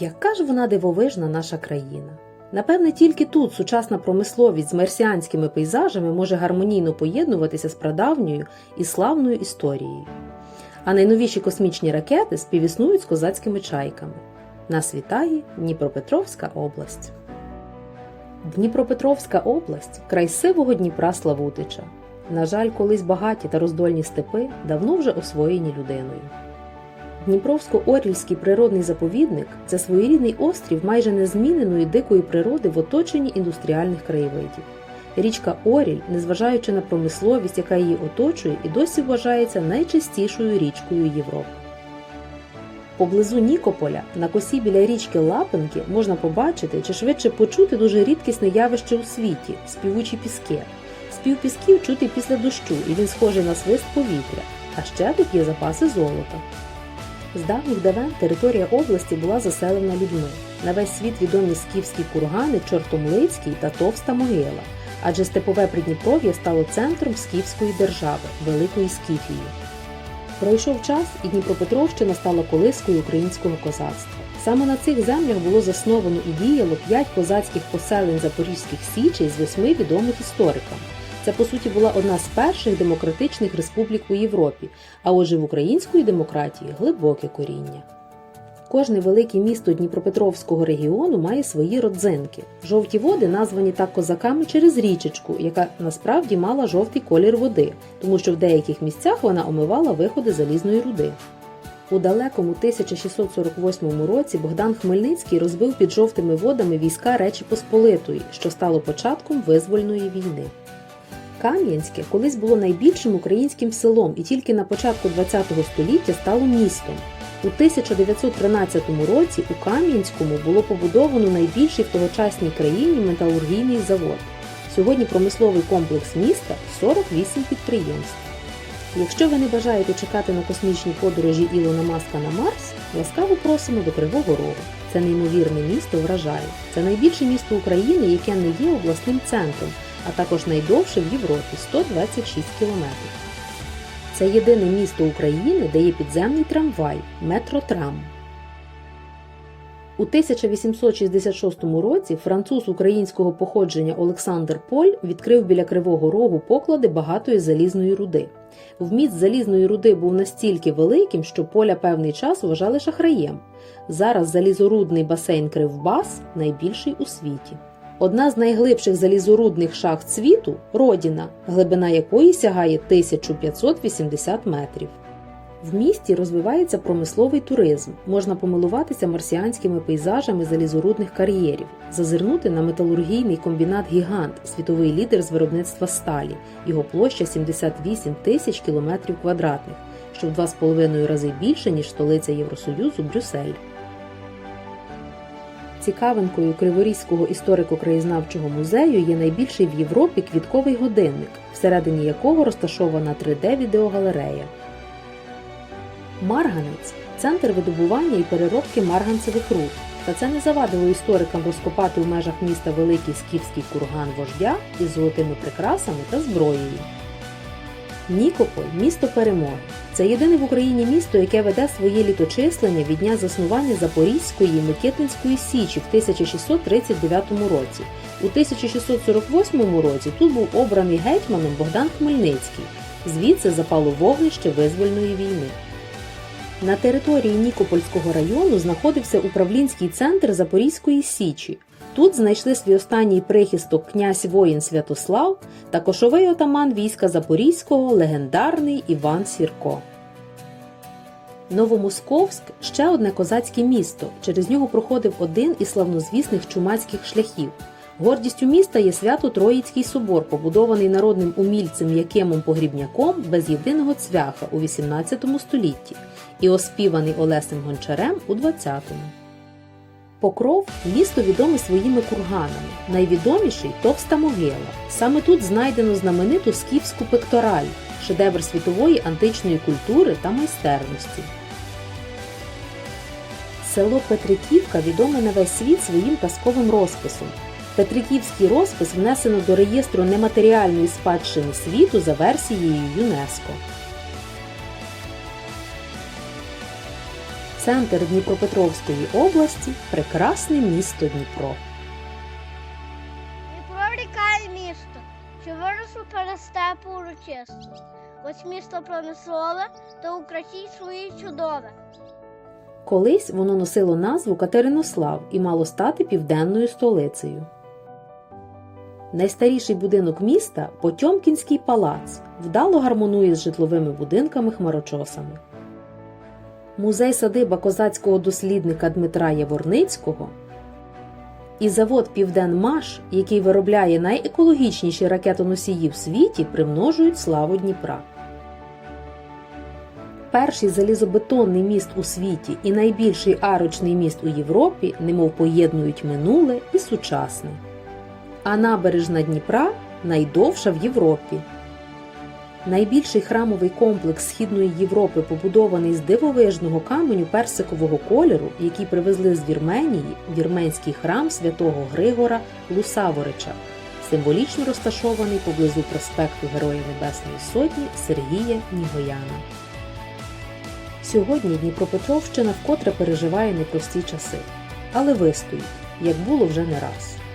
Яка ж вона дивовижна наша країна? Напевне, тільки тут сучасна промисловість з марсіанськими пейзажами може гармонійно поєднуватися з прадавньою і славною історією. А найновіші космічні ракети співіснують з козацькими чайками. Нас вітає Дніпропетровська область. Дніпропетровська область край сивого Дніпра Славутича. На жаль, колись багаті та роздольні степи давно вже освоєні людиною. Дніпровсько-Орільський природний заповідник це своєрідний острів майже незміненої дикої природи в оточенні індустріальних краєвидів. Річка Оріль, незважаючи на промисловість, яка її оточує, і досі вважається найчистішою річкою Європи. Поблизу Нікополя, на косі біля річки Лапинки, можна побачити чи швидше почути дуже рідкісне явище у світі співучі піски. Спів пісків чути після дощу, і він схожий на свист повітря, а ще тут є запаси золота. З давніх давен територія області була заселена людьми. На весь світ відомі скіфські кургани Чортомлицький та Товста могила, адже степове Придніпров'я стало центром скіфської держави, Великої Скіфії. Пройшов час, і Дніпропетровщина стала колискою українського козацтва. Саме на цих землях було засновано і діяло п'ять козацьких поселень Запорізьких січей з восьми відомих історикам. Це, по суті, була одна з перших демократичних республік у Європі, а отже в української демократії глибоке коріння. Кожне велике місто Дніпропетровського регіону має свої родзинки. Жовті води названі так козаками через річечку, яка насправді мала жовтий колір води, тому що в деяких місцях вона омивала виходи залізної руди. У далекому 1648 році Богдан Хмельницький розбив під жовтими водами війська Речі Посполитої, що стало початком визвольної війни. Кам'янське колись було найбільшим українським селом і тільки на початку ХХ століття стало містом. У 1913 році у Кам'янському було побудовано найбільший в тогочасній країні металургійний завод. Сьогодні промисловий комплекс міста 48 підприємств. Якщо ви не бажаєте чекати на космічні подорожі Ілона Маска на Марс, ласкаво просимо до Кривого Рогу. Це неймовірне місто вражає. Це найбільше місто України, яке не є обласним центром, а також найдовше в Європі 126 кілометрів. Це єдине місто України, де є підземний трамвай метротрам. У 1866 році француз українського походження Олександр Поль відкрив біля Кривого Рогу поклади багатої залізної руди. Вміст залізної руди був настільки великим, що поля певний час вважали шахраєм. Зараз залізорудний басейн Кривбас найбільший у світі. Одна з найглибших залізорудних шахт світу Родіна, глибина якої сягає 1580 метрів. В місті розвивається промисловий туризм. Можна помилуватися марсіанськими пейзажами залізорудних кар'єрів, зазирнути на металургійний комбінат Гігант, світовий лідер з виробництва сталі. Його площа 78 тисяч кілометрів квадратних, що в 2,5 рази більше, ніж столиця Євросоюзу Брюссель. Цікавинкою Криворізького історико-краєзнавчого музею є найбільший в Європі квітковий годинник, всередині якого розташована 3D-відеогалерея. Марганець центр видобування і переробки марганцевих руд. Та це не завадило історикам розкопати в межах міста великий скіфський курган вождя із золотими прикрасами та зброєю. Нікополь місто перемоги. Це єдине в Україні місто, яке веде своє літочислення від дня заснування Запорізької Микитинської січі в 1639 році. У 1648 році тут був обраний гетьманом Богдан Хмельницький. Звідси запало вогнище визвольної війни. На території Нікопольського району знаходився управлінський центр Запорізької Січі. Тут знайшли свій останній прихисток князь воїн Святослав та кошовий отаман війська Запорізького легендарний Іван Сірко. Новомосковськ ще одне козацьке місто. Через нього проходив один із славнозвісних чумацьких шляхів. Гордістю міста є свято Троїцький собор, побудований народним умільцем Якимом Погрібняком без єдиного цвяха у XVIII столітті і оспіваний Олесем Гончарем у XX. Покров місто відоме своїми курганами. Найвідоміший товста могила. Саме тут знайдено знамениту скіфську пектораль, шедевр світової античної культури та майстерності. Село Петриківка відоме на весь світ своїм казковим розписом. Петриківський розпис внесено до реєстру нематеріальної спадщини світу за версією ЮНЕСКО. Центр Дніпропетровської області прекрасне місто Дніпро. Дніпро ріка і місто, що виросло перед степу урочисто. Ось місто промислове та у красі своїй чудове. Колись воно носило назву Катеринослав і мало стати південною столицею. Найстаріший будинок міста Потьомкінський палац вдало гармонує з житловими будинками хмарочосами. Музей садиба козацького дослідника Дмитра Яворницького і завод Південмаш, який виробляє найекологічніші ракетоносії в світі, примножують славу Дніпра. Перший залізобетонний міст у світі і найбільший арочний міст у Європі немов поєднують минуле і сучасне. А набережна Дніпра найдовша в Європі. Найбільший храмовий комплекс Східної Європи побудований з дивовижного каменю персикового кольору, який привезли з Вірменії, вірменський храм святого Григора Лусаворича, символічно розташований поблизу проспекту Героя Небесної Сотні Сергія Нігояна. Сьогодні Дніпропетровщина вкотре переживає непрості часи, але вистоїть, як було вже не раз.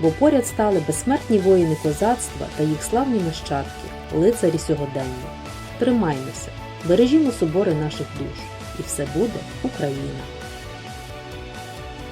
Бо поряд стали безсмертні воїни козацтва та їх славні нащадки, лицарі сьогодення. Тримаймося, бережімо собори наших душ, і все буде Україна!